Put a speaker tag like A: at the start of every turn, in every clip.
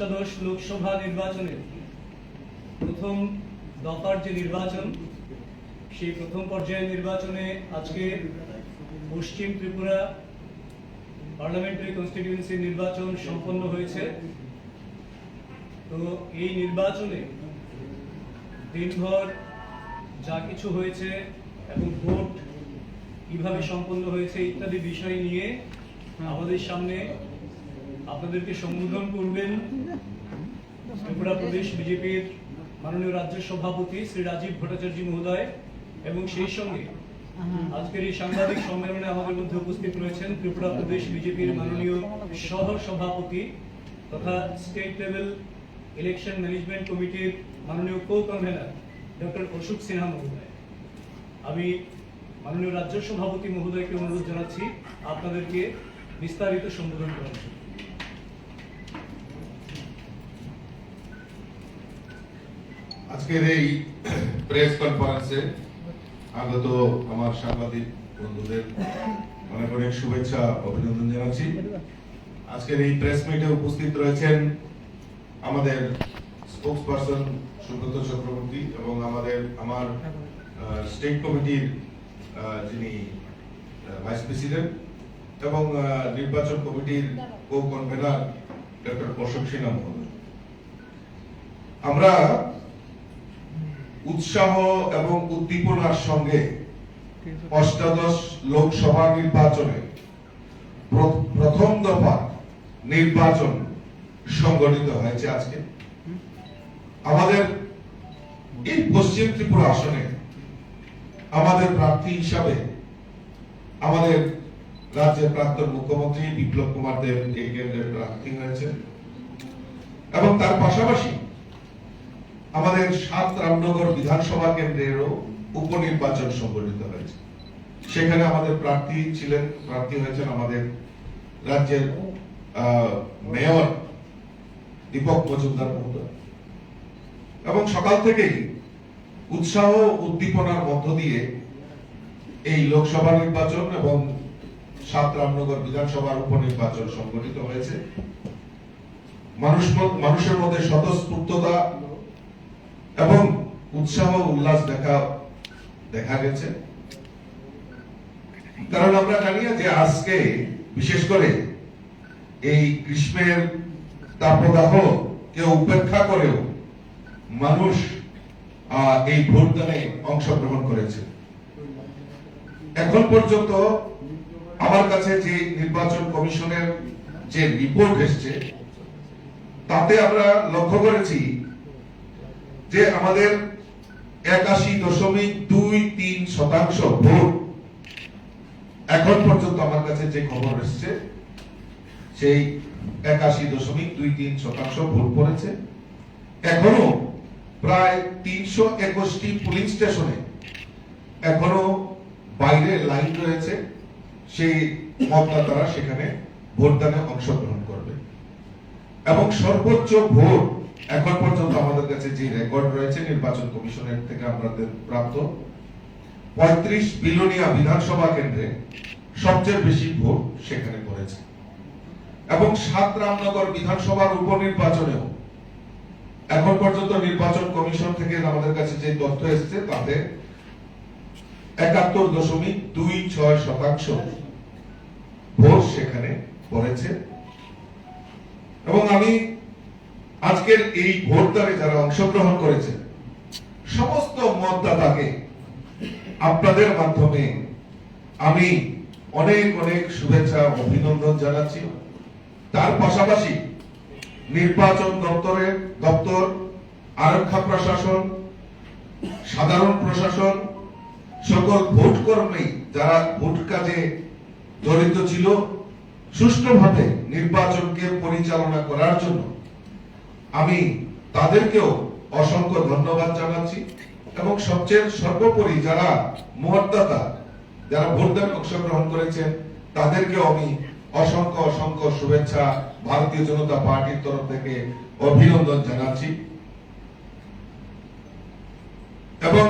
A: অষ্টাদশ লোকসভা নির্বাচনের প্রথম দফার যে নির্বাচন, সেই প্রথম পর্যায়ের নির্বাচনে আজকে পশ্চিম ত্রিপুরা পার্লামেন্টারি কনস্টিটিউয়েন্সির নির্বাচন সম্পন্ন হয়েছে। তো এই নির্বাচনে দিনভর যা কিছু হয়েছে এবং ভোট কীভাবে সম্পন্ন হয়েছে ইত্যাদি বিষয় নিয়ে আমাদের সামনে আপনাদেরকে সম্বোধন করবেন ত্রিপুরা প্রদেশ বিজেপির মাননীয় রাজ্য সভাপতি শ্রী রাজীব ভট্টাচার্য মহোদয় এবং সেই সঙ্গে আজকের এই সাংবাদিক সম্মেলনে আমাদের মধ্যে উপস্থিত রয়েছেন ত্রিপুরা প্রদেশ বিজেপির মাননীয় সহ সভাপতি তথা স্টেট লেভেল ইলেকশন ম্যানেজমেন্ট কমিটির মাননীয় co convener doctor Ashok Sinha মহোদয়। আমি মাননীয় রাজ্য সভাপতি মহোদয়কে অনুরোধ জানাচ্ছি আপনাদেরকে বিস্তারিত সম্বোধন করার জন্য।
B: আজকের এই প্রেস কনফারেন্সে আগত আমার সাংবাদিক বন্ধুদের অনেক অনেক শুভেচ্ছা, অভিনন্দন জানাচ্ছি। আজকের এই প্রেস মিটে উপস্থিত রয়েছেন আমাদের স্পোক্স পারসন সুব্রত চক্রবর্তী এবং আমাদের, আমার স্টেট কমিটির যিনি ভাইস প্রেসিডেন্ট এবং নির্বাচন কমিটির co convener doctor Ashok Sinha আমরা উৎসাহ এবং উদ্দীপনার সঙ্গে অষ্টাদশ লোকসভা নির্বাচনে প্র- প্রথম দফা নির্বাচন সংগঠিত হয়েছে আজকে। আমাদের এই পশ্চিম ত্রিপুরা আসনে আমাদের প্রার্থী হিসাবে আমাদের রাজ্যের প্রাক্তন মুখ্যমন্ত্রী বিপ্লব কুমার দেব এই কেন্দ্রের প্রার্থী হয়েছেন। এবং তার পাশাপাশি আমাদের সাত রামনগর বিধানসভা কেন্দ্রেরও উপনির্বাচন সংগঠিত হয়েছে। সেখানে আমাদের প্রার্থী ছিলেন, প্রার্থী হয়েছেন আমাদের রাজ্যের মেয়র দীপক মজুমদার মহোদয়। এবং সকাল থেকেই উৎসাহ উদ্দীপনার মধ্য দিয়ে এই লোকসভা নির্বাচন এবং সাত রামনগর বিধানসভার উপনির্বাচন সংগঠিত হয়েছে। মানুষ, মানুষের মধ্যে স্বতঃস্ফূর্ততা এবং উৎসাহ, উল্লাস দেখা দেখা গেছে। কারণ আমরা জানি যে আজকে, বিশেষ করে এই গ্রীষ্মের তাপদাহ কে উপেক্ষা করেও মানুষ এই ভোটদানে অংশগ্রহণ করেছে। এখন পর্যন্ত আমার কাছে যে নির্বাচন কমিশনের যে রিপোর্ট এসছে, তাতে আমরা লক্ষ্য করেছি যে আমাদের একাশি দশমিক দুই তিন শতাংশ ভোট এখন পর্যন্ত আমার কাছে যে খবর এসছে, সেই একাশি দশমিক দুই তিন শতাংশ ভোট পড়েছে। এখনও প্রায় তিনশো একুশটি পুলিং স্টেশনে এখনও বাইরে লাইন রয়েছে, সেই মতদাতারা সেখানে ভোটদানে অংশগ্রহণ করবে। এবং সর্বোচ্চ ভোট এখন পর্যন্ত আমাদের কাছে যে রেকর্ড রয়েছে, নির্বাচন কমিশনের থেকে আমাদের প্রাপ্ত, পঁয়ত্রিশ বিলোনিয়া বিধানসভা কেন্দ্রে সবচেয়ে বেশি ভোট সেখানে পড়েছে। এবং সাত রামনগর বিধানসভার উপনির্বাচনেও এখন পর্যন্ত নির্বাচন কমিশন থেকে আমাদের কাছে যে তথ্য এসেছে, তাতে একাত্তর দশমিক দুই ছয় শতাংশ ভোট সেখানে পড়েছে। এবং আমি আজকের এই ভোটদানে যারা অংশগ্রহণ করেছে সমস্ত মতদাতাকে আপনাদের মাধ্যমে আমি অনেক অনেক শুভেচ্ছা অভিনন্দন জানাচ্ছি। তার পাশাপাশি নির্বাচন দপ্তরের দপ্তর আরক্ষা প্রশাসন, সাধারণ প্রশাসন, সকল ভোট কর্মী যারা ভোট কাজে জড়িত ছিল, সুষ্ঠুভাবে নির্বাচনকে পরিচালনা করার জন্য আমি তাদেরকেও অসংখ্য ধন্যবাদ জানাচ্ছি এবং সবচেয়ে সর্বোপরি যারা মতদাতা যারা ভোটদানে অংশগ্রহণ করেছেন, তাদেরকেও আমি অসংখ্য অসংখ্য শুভেচ্ছা ভারতীয় জনতা পার্টির তরফ থেকে অভিনন্দন জানাচ্ছি। এবং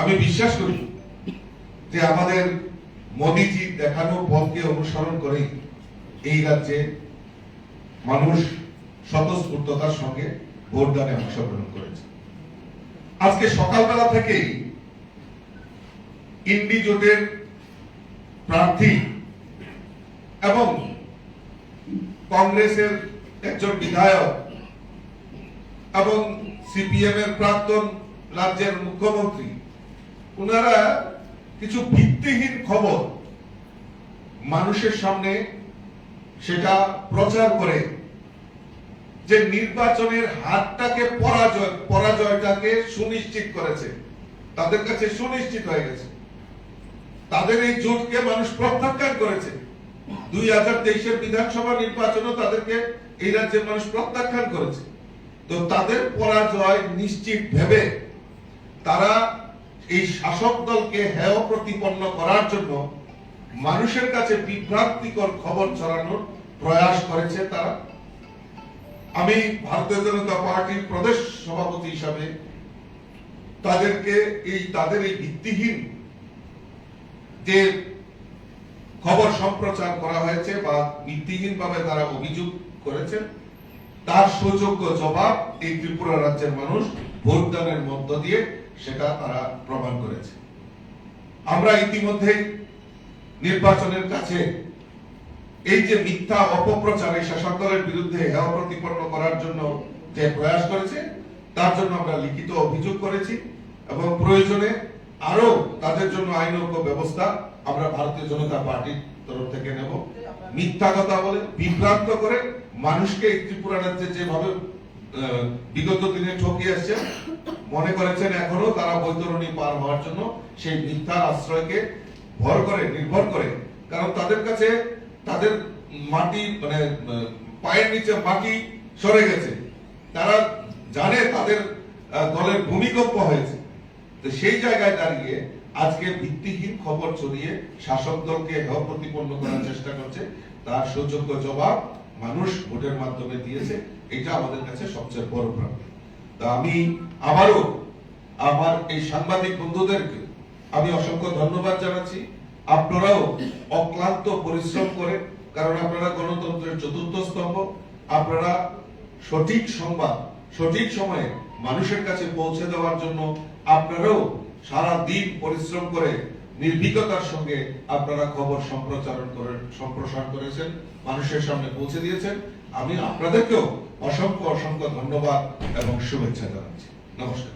B: আমি বিশ্বাস করি যে আমাদের মোদিজি দেখানো পথকে অনুসরণ করে এই রাজ্যে মানুষ স্বতঃস্ফূর্ততার সঙ্গে ভোটদানে অংশগ্রহণ করেছে। আজকে সকালবেলা থেকেই ইন্ডি জোটের প্রার্থী এবং কংগ্রেসের একজন বিধায়ক এবং সিপিএম এর প্রাক্তন রাজ্যের মুখ্যমন্ত্রী ওনারা কিছু ভিত্তিহীন খবর মানুষের সামনে সেটা প্রচার করে যে নির্বাচনের হারটাকে পরাজয়, পরাজয়টাকে সুনিশ্চিত করেছে। তাদের কাছে সুনিশ্চিত হয়ে গেছে। তাদের এই জোটকে মানুষ প্রত্যাখ্যান করেছে। দুই হাজার তেইশের বিধানসভা নির্বাচনও তাদেরকে এই রাজ্যের মানুষ প্রত্যাখ্যান করেছে। তো তাদের পরাজয় নিশ্চিত ভেবে তারা এই শাসক দলকে হেয় প্রতিপন্ন করার জন্য মানুষের কাছে বিভ্রান্তিকর খবর ছড়ানোর প্রয়াস করেছে তারা। আমি ভারতীয় জনতা পার্টির প্রদেশ সভাপতি হিসাবে তাদেরকে এই, তাদের এই ভিত্তিহীন যে খবর সম্প্রচার করা হয়েছে বা ভিত্তিহীন ভাবে তারা অভিযোগ করেছেন, তার সুযোগ্য জবাব এই ত্রিপুরা রাজ্যের মানুষ ভোটদানের মধ্য দিয়ে সেটা তারা প্রমাণ করেছে। আমরা ইতিমধ্যেই নির্বাচনের কাছে এই যে মিথ্যা অপপ্রচার শাসক দলের বিরুদ্ধে হেয় প্রতিপন্ন করার জন্য যে প্রয়াস করেছে, তার জন্য আমরা লিখিত অভিযোগ করেছি এবং প্রয়োজনে আরও তাদের জন্য আইনজ্ঞ ব্যবস্থা আমরা ভারতীয় জনতা পার্টির তরফ থেকে নেব। মিথ্যা কথা বলে, বিভ্রান্ত করে মানুষকে এই ত্রিপুরা রাজ্যে যেভাবে বিগত দিনে ঠকিয়ে আসছে। মনে করেছেন এখনও তারা বৈতরণী পার হওয়ার জন্য সেই মিথ্যার আশ্রয়কে ভর করে, নির্ভর করে। কারণ তাদের কাছে তাদের মাটি মানে পায়ের নিচে মাটি সরে গেছে। তারা জানে তাদের দলের ভূমিকম্প হয়েছে। তো সেই জায়গায় দাঁড়িয়ে আজকে ভিত্তিহীন খবর ছড়িয়ে শাসক দলকে প্রতিপন্ন করার চেষ্টা করছে। তার সুযোগ্য জবাব মানুষ ভোটের মাধ্যমে দিয়েছে। এটা আমাদের কাছে সবচেয়ে বড় প্রাপ্তি তা আমি আবারও আমার এই সাংবাদিক বন্ধুদেরকে আমি অসংখ্য ধন্যবাদ জানাচ্ছি। আপনারাও অক্লান্ত পরিশ্রম করে, কারণ আপনারা গণতন্ত্রের চতুর্থ স্তম্ভ, আপনারা সঠিক সংবাদ, সঠিক সময়ে মানুষের কাছে পৌঁছে দেওয়ার জন্য আপনারাও সারা দিন পরিশ্রম করে নির্ভীকতার সঙ্গে আপনারা খবর সম্প্রচারণ করে, সম্প্রসারণ করেছেন, মানুষের সামনে পৌঁছে দিয়েছেন। আমি আপনাদেরকেও অসংখ্য অসংখ্য ধন্যবাদ এবং শুভেচ্ছা জানাচ্ছি। নমস্কার।